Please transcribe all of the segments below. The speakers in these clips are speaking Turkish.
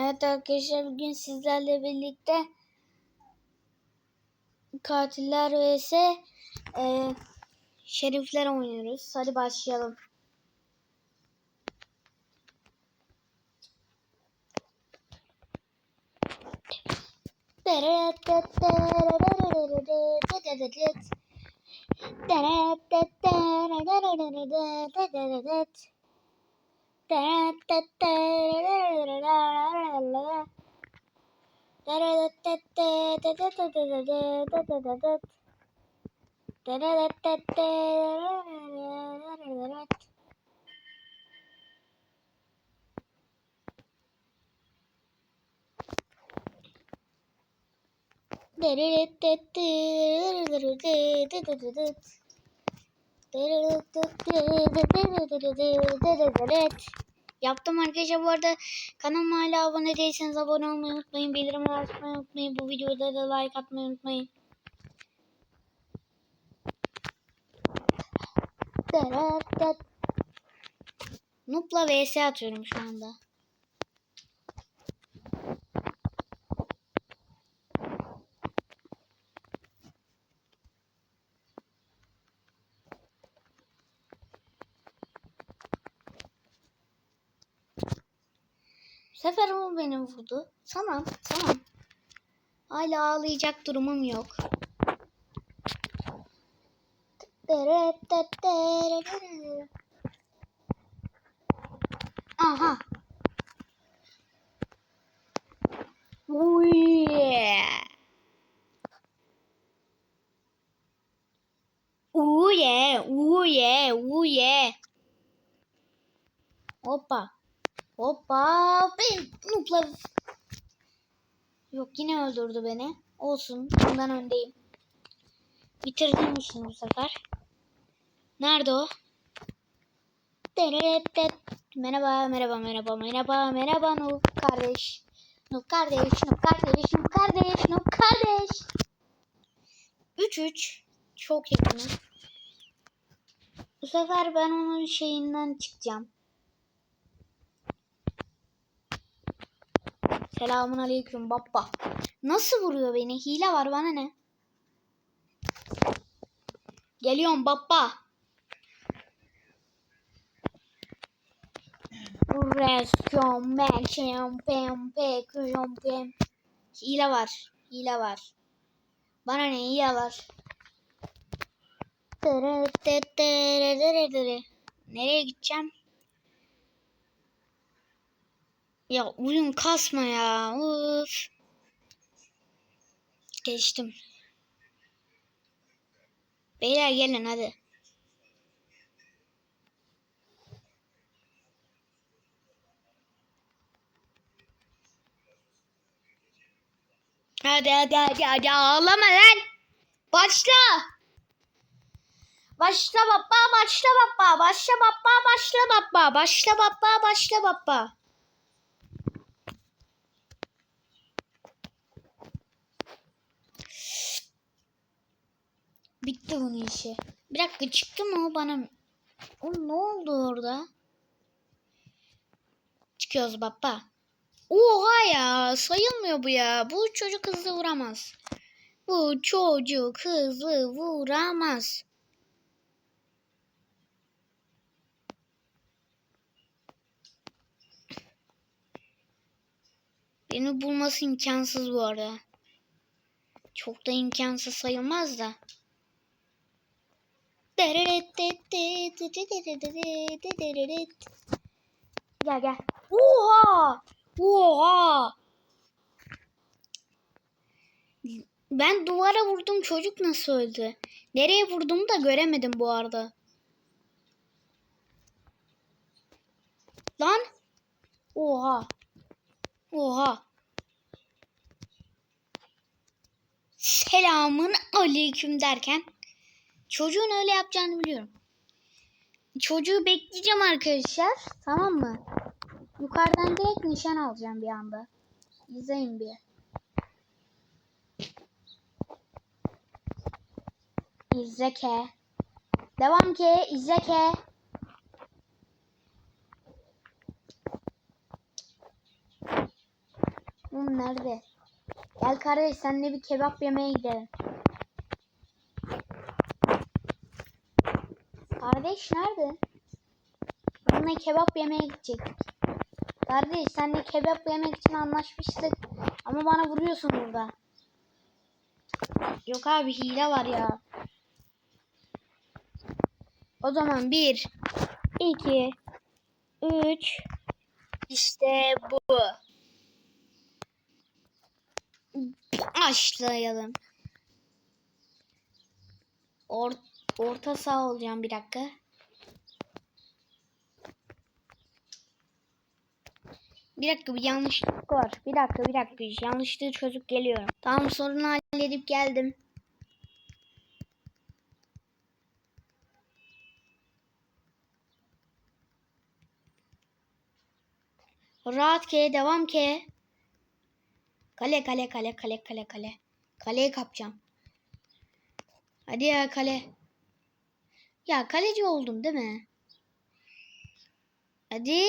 Evet arkadaşlar bugün sizlerle birlikte katiller vs e, şerifler oynuyoruz. Hadi başlayalım. Dırırıt dırırıt dırırıt dırırıt Yaptım arkadaşlar bu arada kanalıma hala abone değilseniz abone olmayı unutmayın. Bildirimleri açmayı unutmayın. Bu videoda da like atmayı unutmayın. Nupla vs atıyorum şu anda. Sefer o beni vurdu. Tamam, tamam. Hala ağlayacak durumum yok. Öldürdü beni. Olsun. Bundan öndeyim. Bitirdim işini bu sefer. Nerede o? Merhaba, merhaba, merhaba, merhaba, merhaba Noob kardeş. Noob kardeş, Noob kardeş, Noob kardeş, Noob kardeş. 3-3. Çok yakın. Bu sefer ben onun şeyinden çıkacağım. Selamun aleyküm baba. Nasıl vuruyor beni? Hile var bana ne? Geliyorum baba. Resyon, meşyon, pem, pekyon, pem. Hile var. Hile var. Bana ne hile var. Nereye gideceğim? Ya oyun kasma ya. Uf. Geçtim. Beyler gelin hadi. Hadi hadi hadi hadi ağlama lan. Başla. Başla baba başla baba başla baba başla baba başla baba başla baba. Bunun işi. Bir dakika çıktı mı o bana? O ne oldu orada? Çıkıyoruz baba. Oha ya sayılmıyor bu ya. Bu çocuk hızlı vuramaz. Bu çocuk hızlı vuramaz. Beni bulması imkansız bu arada. Çok da imkansız sayılmaz da. Gel gel. Oha! Oha! Ben duvara vurdum çocuk nasıl öldü? Nereye vurduğumu da göremedim bu arada. Lan! Oha! Oha! Selamın aleyküm derken çocuğun öyle yapacağını biliyorum. Çocuğu bekleyeceğim arkadaşlar. Tamam mı? Yukarıdan direkt nişan alacağım bir anda. İzleyin bir. İzle ke. Devam ke. İzle ke. nerede? Gel kardeş senle bir kebap yemeye gidelim. Kardeş nerede? Bununla kebap yemeye gidecektik. Kardeş senle kebap yemek için anlaşmıştık. Ama bana vuruyorsun burada. Yok abi hile var ya. O zaman bir, iki, üç. İşte bu. Başlayalım. Or orta sağ olacağım bir dakika. Bir dakika bir yanlışlık var. Bir dakika bir dakika yanlışlığı çözüp geliyorum. Tamam sorunu halledip geldim. Rahat ke devam ke. Kale kale kale kale kale kale. Kaleyi kapacağım. Hadi ya kale. Ya kaleci oldum değil mi? Hadi.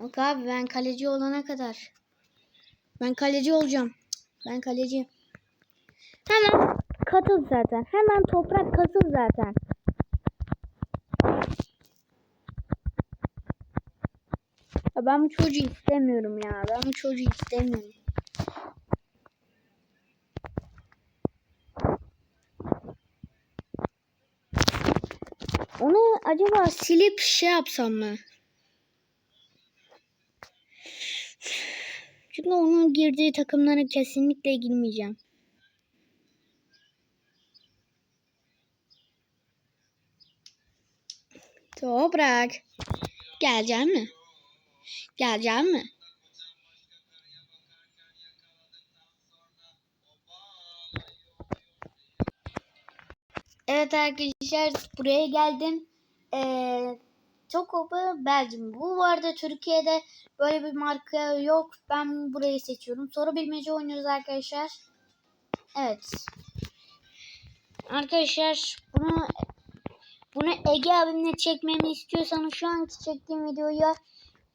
Yok abi ben kaleci olana kadar. Ben kaleci olacağım. Ben kaleci. Hemen katıl zaten. Hemen toprak katıl zaten. Ya ben bu çocuğu istemiyorum ya. Ben bu çocuğu istemiyorum. Onu acaba silip şey yapsam mı? Çünkü onun girdiği takımlara kesinlikle girmeyeceğim. Toprak. Gelecek mi? Gelecek mi? Evet arkadaşlar buraya geldim. Ee, Tokoba Belçim. Bu arada Türkiye'de böyle bir marka yok. Ben burayı seçiyorum. Soru bilmece oynuyoruz arkadaşlar. Evet. Arkadaşlar bunu bunu Ege abimle çekmemi istiyorsanız şu anki çektiğim videoya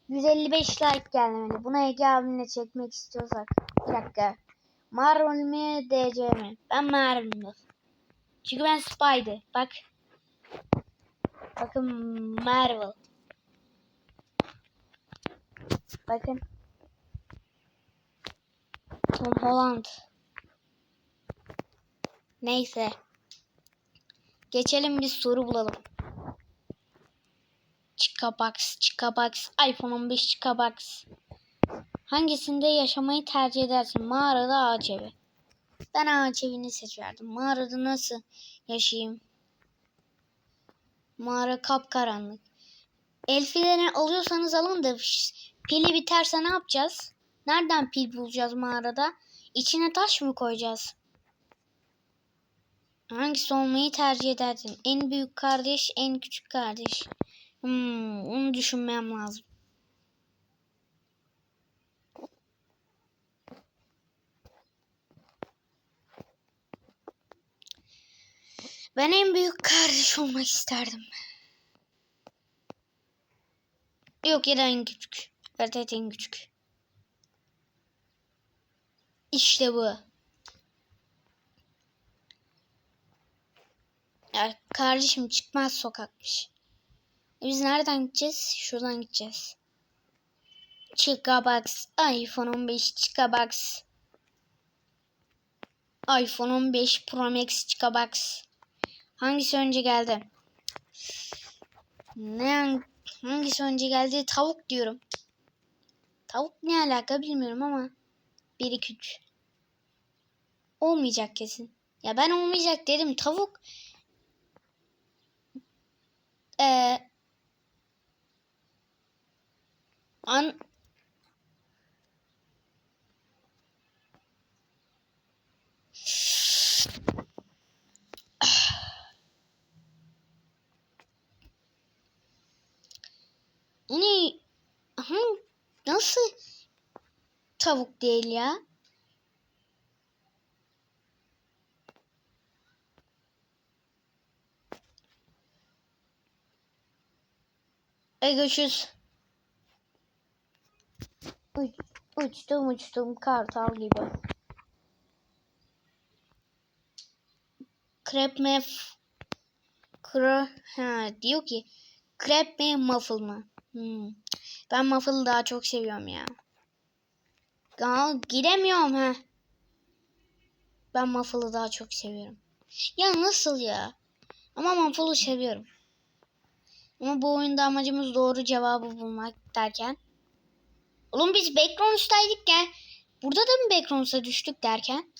155 like gelmeli. Bunu Ege abimle çekmek istiyorsak. Bir dakika. Marvel mi DC mi? Ben Marvel. Çünkü ben Spidey. Bak. Bakın Marvel. Bakın. Tom Holland. Neyse. Geçelim bir soru bulalım. Chicabox, Chicabox, iPhone 15 Chicabox. Hangisinde yaşamayı tercih edersin? Mağarada ağaç evi. Ben ağaç evini seçerdim. Mağarada nasıl yaşayayım? Mağara kapkaranlık. Elfileri alıyorsanız alın da pili biterse ne yapacağız? Nereden pil bulacağız mağarada? İçine taş mı koyacağız? Hangisi olmayı tercih ederdin? En büyük kardeş, en küçük kardeş. Hmm, onu düşünmem lazım. Ben en büyük kardeş olmak isterdim. Yok ya en küçük. Evet, en küçük. İşte bu. Ya kardeşim çıkmaz sokakmış. E biz nereden gideceğiz? Şuradan gideceğiz. Chicabox. iPhone 15 Chicabox. iPhone 15 Pro Max Chicabox. Hangisi önce geldi? Ne hangisi önce geldi? Tavuk diyorum. Tavuk ne alaka bilmiyorum ama 1 2 3. Olmayacak kesin. Ya ben olmayacak dedim. Tavuk ee, an Yani aha, nasıl tavuk değil ya? E görüşürüz. Uçtum uçtum kartal gibi. Crab mef Kra ha diyor ki crab mi muffle mı? Hmm. Ben muffle'ı daha çok seviyorum ya. Aa, giremiyorum ha. Ben muffle'ı daha çok seviyorum. Ya nasıl ya? Ama muffle'ı seviyorum. Ama bu oyunda amacımız doğru cevabı bulmak derken. Oğlum biz background'daydık ya. Burada da mı background'a düştük derken?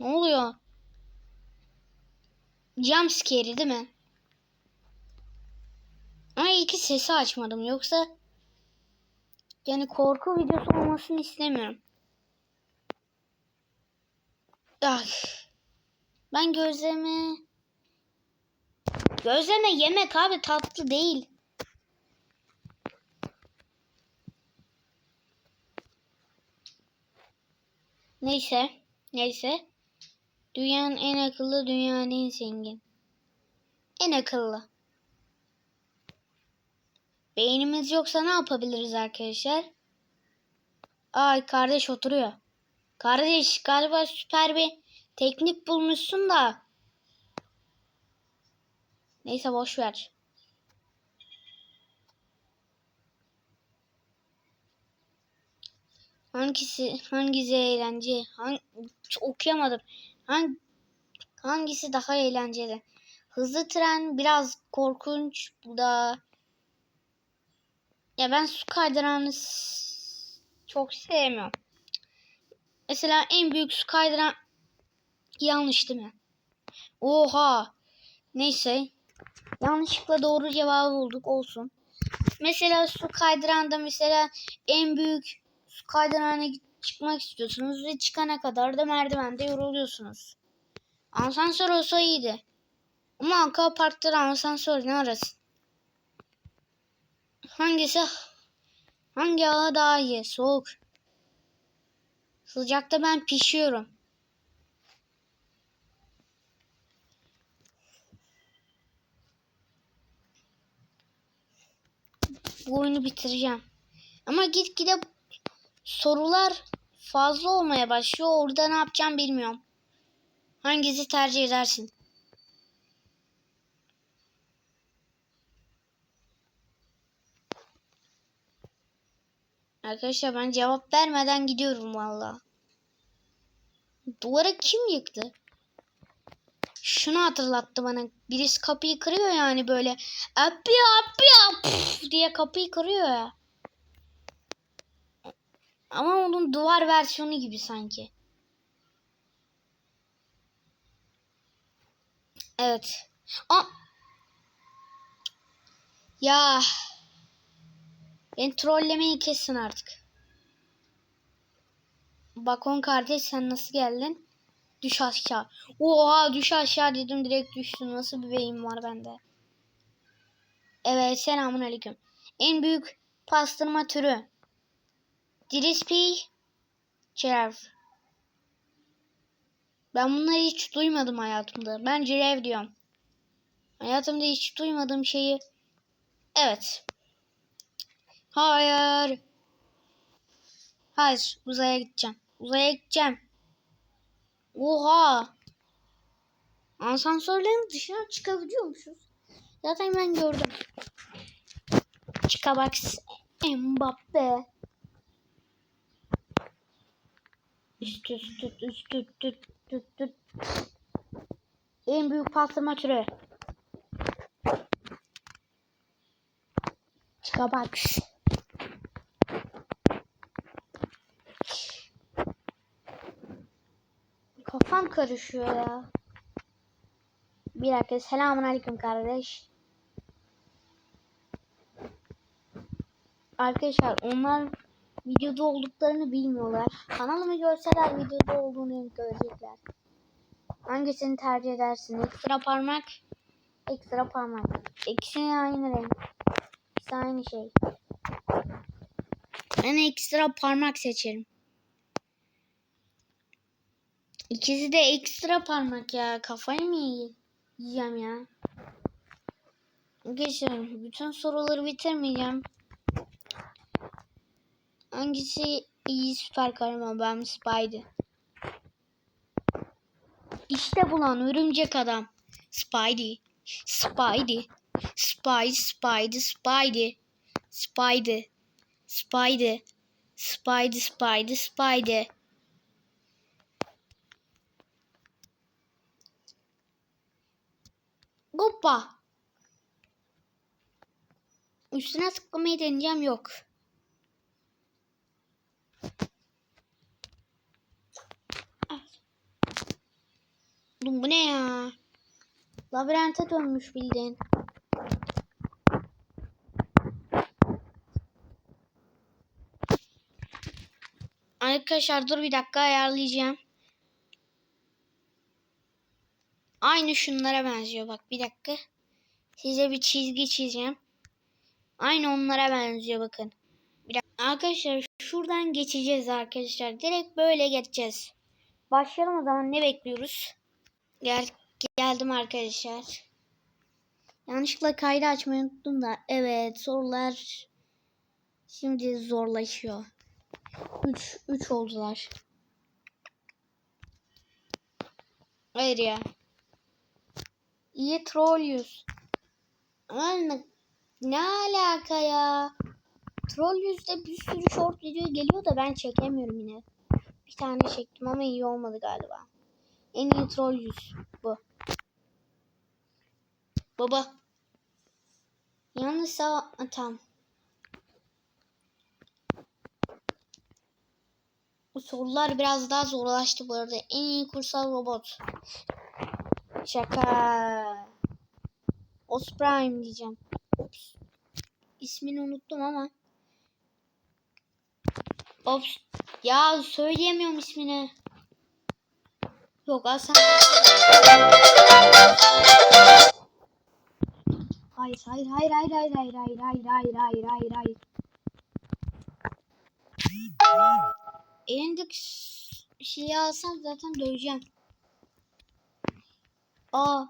Ne oluyor? Jump scare değil mi? Ama iyi ki sesi açmadım. Yoksa yani korku videosu olmasını istemiyorum. Ah. Ben gözleme Gözleme yemek abi tatlı değil. Neyse. Neyse. Dünyanın en akıllı, dünyanın en zengin. En akıllı. Beynimiz yoksa ne yapabiliriz arkadaşlar? Ay kardeş oturuyor. Kardeş galiba süper bir teknik bulmuşsun da. Neyse boş ver. Hangisi hangisi eğlence? Hang, okuyamadım. Hang, hangisi daha eğlenceli? Hızlı tren biraz korkunç. Bu da ya ben su kaydıranı çok sevmiyorum. Mesela en büyük su kaydıran yanlış değil mi? Oha. Neyse. Yanlışlıkla doğru cevabı bulduk olsun. Mesela su kaydıranda mesela en büyük su kaydırana çıkmak istiyorsunuz ve çıkana kadar da merdivende yoruluyorsunuz. Asansör olsa iyiydi. Ama Anka Park'ta asansör ne arası? Hangisi hangi hava daha iyi? Soğuk. Sıcakta ben pişiyorum. Bu oyunu bitireceğim. Ama gitgide sorular fazla olmaya başlıyor. Orada ne yapacağım bilmiyorum. Hangisi tercih edersin? Arkadaşlar ben cevap vermeden gidiyorum valla. Duvara kim yıktı? Şunu hatırlattı bana. Birisi kapıyı kırıyor yani böyle. Abi abi diye kapıyı kırıyor ya. Ama onun duvar versiyonu gibi sanki. Evet. Aa! Ya. Ben trollemeyi kesin artık. Bakon kardeş sen nasıl geldin? Düş aşağı. Oha düş aşağı dedim direkt düştüm. Nasıl bir beyin var bende? Evet selamun aleyküm. En büyük pastırma türü. Crispy Cirev. Ben bunları hiç duymadım hayatımda. Ben cirev diyorum. Hayatımda hiç duymadığım şeyi. Evet. Hayır. Hayır. Uzaya gideceğim. Uzaya gideceğim. Oha. Asansörlerin dışına çıkabiliyormuşuz. Zaten ben gördüm. Çıkabaks Mbappe. Üst üst üst üst üst üst üst üst. En büyük patlama türü. Çıkabaks. Kafam karışıyor ya. Bir dakika. Selamun aleyküm kardeş. Arkadaşlar onlar videoda olduklarını bilmiyorlar. Kanalımı görseler videoda olduğunu görecekler. Hangisini tercih edersin? Ekstra parmak, ekstra parmak. İkisi aynı renk. İkisi aynı şey. Ben ekstra parmak seçerim. İkisi de ekstra parmak ya. Kafayı mı yiy- yiyeceğim ya? Geçelim. Bütün soruları bitirmeyeceğim. Hangisi İyi süper kahraman ben Spidey. İşte bulan örümcek adam. Spidey. Spidey. Spidey, Spidey, Spidey. Spidey. Spidey. Spidey, Spidey, Spidey. Hoppa. Üstüne tıklamayı deneyeceğim yok. Oğlum bu ne ya? Labirente dönmüş bildiğin. Arkadaşlar dur bir dakika ayarlayacağım. Aynı şunlara benziyor bak bir dakika. Size bir çizgi çizeceğim. Aynı onlara benziyor bakın. Bir. Arkadaşlar şuradan geçeceğiz arkadaşlar. Direkt böyle geçeceğiz. Başlayalım o zaman ne bekliyoruz? Gel geldim arkadaşlar. Yanlışlıkla kaydı açmayı unuttum da. Evet sorular şimdi zorlaşıyor. 3 3 oldular. Hayır ya. İyi troll yüz. Aman ne, alaka ya? Troll yüzde bir sürü short video geliyor da ben çekemiyorum yine. Bir tane çektim ama iyi olmadı galiba. En iyi troll yüz bu. Baba. Yalnız sağ... Tamam. Bu sorular biraz daha zorlaştı bu arada. En iyi kursal robot. Şaka. Osprime diyeceğim. Ops. İsmini unuttum ama. Ops. Ya söyleyemiyorum ismini. Yok Hasan. Hayır hayır hayır hayır hayır hayır hayır hayır hayır hayır hayır hayır. Elindeki şeyi alsam zaten döveceğim. Aa.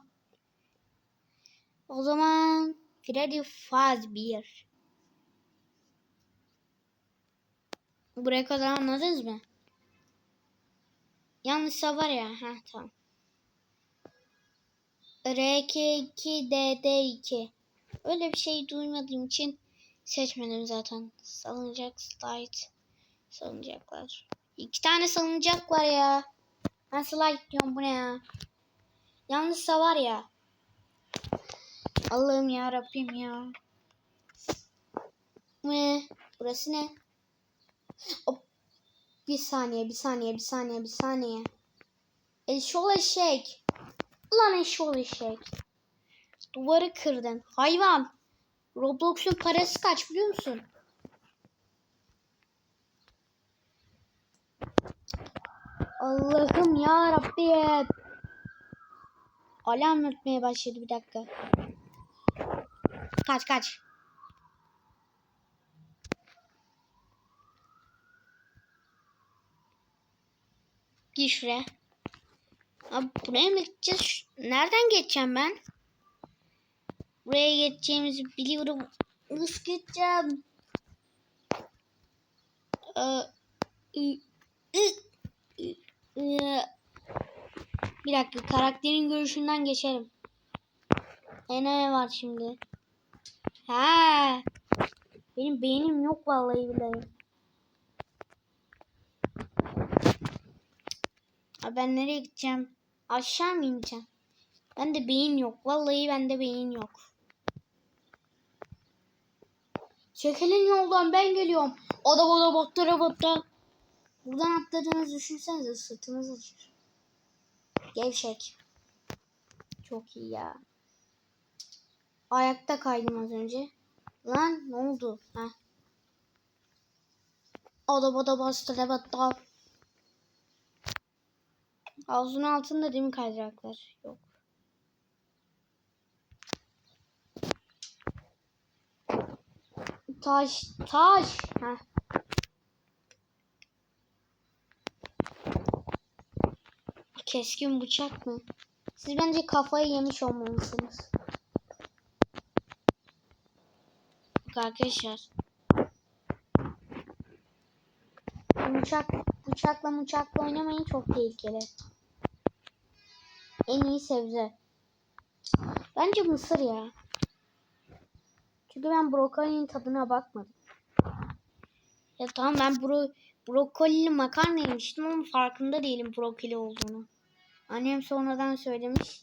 O zaman Freddy Fazbear. Buraya kadar anladınız mı? Yanlışsa var ya. Ha tamam. RK2DD2. Öyle bir şey duymadığım için seçmedim zaten. Salıncak slide. Salıncaklar. İki tane salıncak var ya. Ben slide diyorum bu ne ya. Yalnızsa var ya. Allah'ım ya Rabbim ya. Ne? Burası ne? Hop. Bir saniye, bir saniye, bir saniye, bir saniye. Eşol eşek. Lan eşol eşek. Duvarı kırdın. Hayvan. Roblox'un parası kaç biliyor musun? Allah'ım ya Rabbim. Alarm ötmeye başladı bir dakika. Kaç kaç. Gir şuraya. Abi buraya mı gideceğiz? Nereden geçeceğim ben? Buraya geçeceğimizi biliyorum. Nasıl geçeceğim? Ee, ı- ı- ı- ı- bir dakika karakterin görüşünden geçelim. E ne var şimdi? Ha. Benim beynim yok vallahi billahi. Abi ben nereye gideceğim? Aşağı mı ineceğim? Bende beyin yok. Vallahi bende beyin yok. Çekilin yoldan ben geliyorum. Oda oda botta botta. Buradan atladığınızı düşünsenize sırtınız acır. Gevşek. Çok iyi ya. Ayakta kaydım az önce. Lan ne oldu? Heh. Oda boda bastı botta. Havuzun altında değil mi kaydıraklar? Yok. Taş, taş. Heh. Keskin bıçak mı? Siz bence kafayı yemiş olmalısınız. Bak arkadaşlar. bıçak bıçakla bıçakla oynamayın çok tehlikeli. En iyi sebze. Bence mısır ya. Çünkü ben brokolinin tadına bakmadım. Ya tamam ben bro brokolili makarna yemiştim ama farkında değilim brokoli olduğunu. Annem sonradan söylemiş.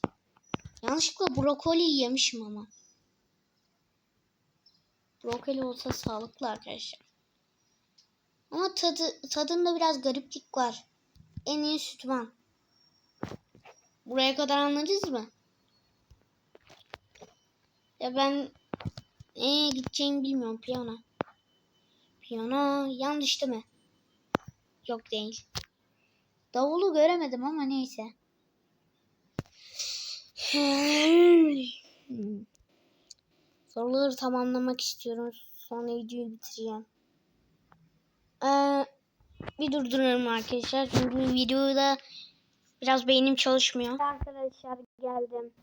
Yanlışlıkla brokoli yemişim ama. Brokoli olsa sağlıklı arkadaşlar. Ama tadı, tadında biraz gariplik var. En iyi sütman. Buraya kadar anladınız mı? Ya ben neye gideceğimi bilmiyorum piyano. Piyano yanlış değil mi? Yok değil. Davulu göremedim ama neyse. Soruları tamamlamak istiyorum. Sonra videoyu bitireceğim. Ee, bir durduralım arkadaşlar. Çünkü videoda biraz beynim çalışmıyor. Arkadaşlar geldim.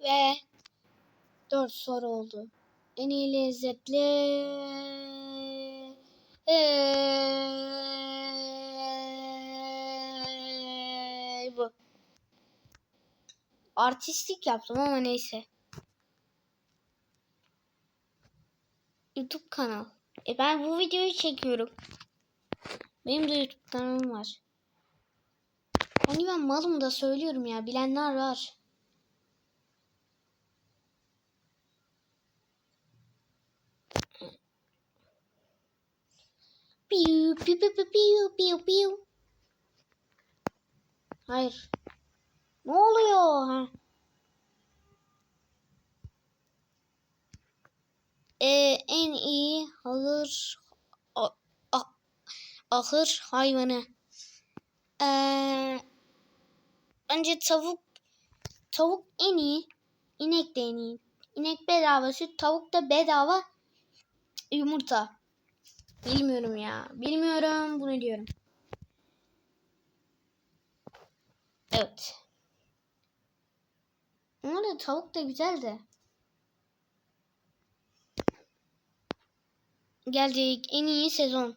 Ve dört soru oldu. En iyi lezzetli Eee, bu. Artistik yaptım ama neyse. YouTube kanal. E ben bu videoyu çekiyorum. Benim de YouTube kanalım var. Hani ben malım da söylüyorum ya. Bilenler var. Piu piu piu piu piu piu. Hayır. Ne oluyor? Ha. Ee, en iyi a- ahır hayvanı. Ee, önce tavuk tavuk en iyi. İnek de en iyi. İnek bedava süt, tavuk da bedava yumurta. Bilmiyorum ya. Bilmiyorum bunu diyorum. Evet. Ama da tavuk da güzel de. Geldik en iyi sezon.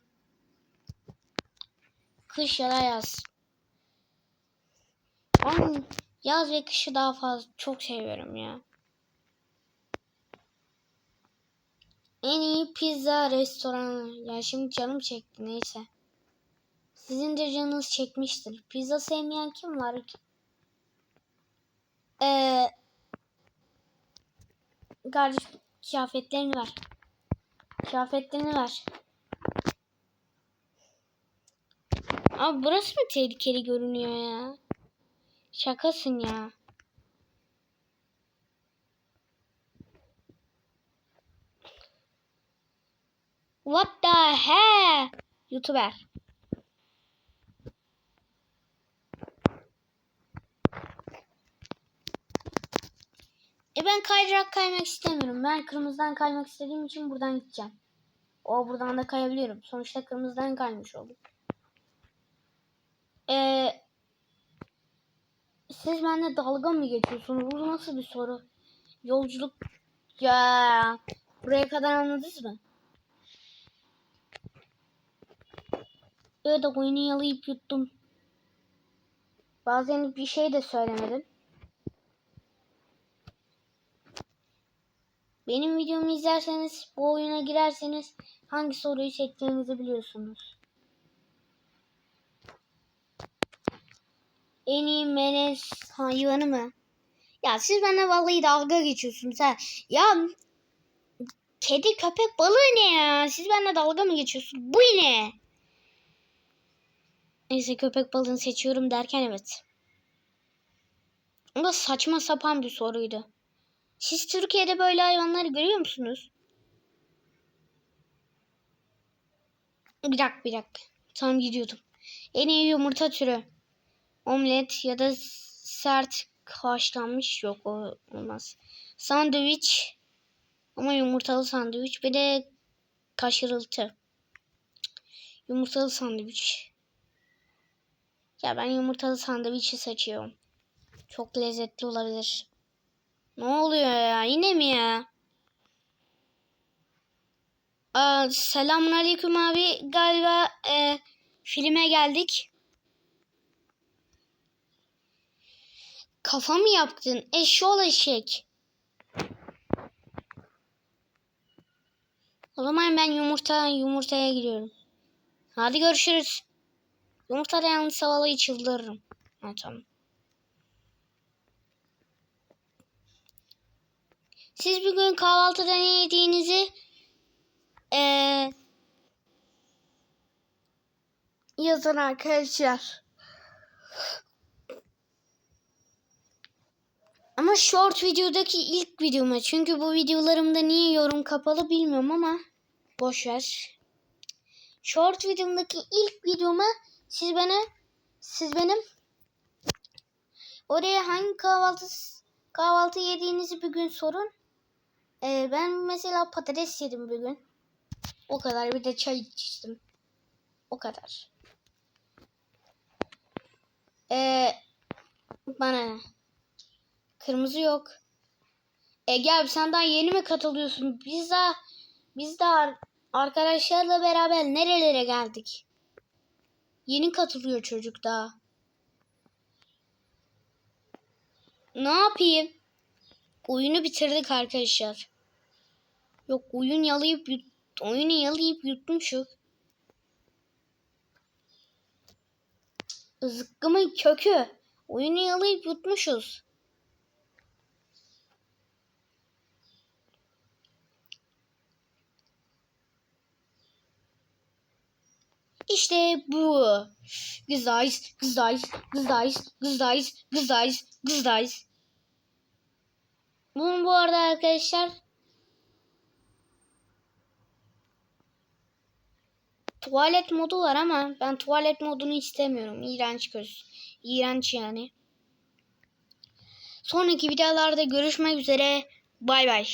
Kış ya da yaz. Ben yaz ve kışı daha fazla çok seviyorum ya. En iyi pizza restoranı. Ya şimdi canım çekti neyse. Sizin de canınız çekmiştir. Pizza sevmeyen kim var ki? Kardeş kıyafetlerini ver. Kıyafetlerini ver. Abi burası mı tehlikeli görünüyor ya? Şakasın ya. What the hell? YouTuber. E ben kaydırak kaymak istemiyorum. Ben kırmızıdan kaymak istediğim için buradan gideceğim. O buradan da kayabiliyorum. Sonuçta kırmızıdan kaymış oldum. Ee, siz benimle dalga mı geçiyorsunuz? Bu nasıl bir soru? Yolculuk ya buraya kadar anladınız mı? Evet oyunu yalayıp yuttum. Bazen bir şey de söylemedim. Benim videomu izlerseniz, bu oyuna girerseniz hangi soruyu seçeceğinizi biliyorsunuz. En iyi melez hayvanı mı? Ya siz bana vallahi dalga geçiyorsunuz ha. Ya kedi köpek balığı ne ya? Siz benimle dalga mı geçiyorsunuz? Bu ne? Neyse köpek balığını seçiyorum derken evet. Da saçma sapan bir soruydu. Siz Türkiye'de böyle hayvanları görüyor musunuz? Bir dakika bir dakika. Tam gidiyordum. En iyi yumurta türü. Omlet ya da sert haşlanmış yok o olmaz. Sandviç ama yumurtalı sandviç bir de kaşırıltı. Yumurtalı sandviç. Ya ben yumurtalı sandviçi seçiyorum. Çok lezzetli olabilir. Ne oluyor ya? Yine mi ya? Aa, selamun aleyküm abi. Galiba e, filme geldik. Kafa mı yaptın? Eşşoğlu eşek. O zaman ben yumurta yumurtaya giriyorum. Hadi görüşürüz. Yumurtada yalnız havalayı çıldırırım. Ha, tamam. Siz bugün kahvaltıda ne yediğinizi eee yazın arkadaşlar. Ama short videodaki ilk videoma. Çünkü bu videolarımda niye yorum kapalı bilmiyorum ama boş ver. Short videomdaki ilk videoma siz bana siz benim oraya hangi kahvaltı kahvaltı yediğinizi bir gün sorun. Ee, ben mesela patates yedim bugün. O kadar bir de çay içtim. O kadar. Ee, bana ne? Kırmızı yok. E gel sen daha yeni mi katılıyorsun? Biz daha biz daha arkadaşlarla beraber nerelere geldik? Yeni katılıyor çocuk daha. Ne yapayım? Oyunu bitirdik arkadaşlar. Yok oyun yalayıp yut, oyunu yalayıp yutmuşuk. Zıkkımın kökü. Oyunu yalayıp yutmuşuz. İşte bu. Güzel, güzel, güzel, güzel, güzel, güzel. Bunun bu arada arkadaşlar tuvalet modu var ama ben tuvalet modunu istemiyorum. İğrenç göz. İğrenç yani. Sonraki videolarda görüşmek üzere. Bay bay.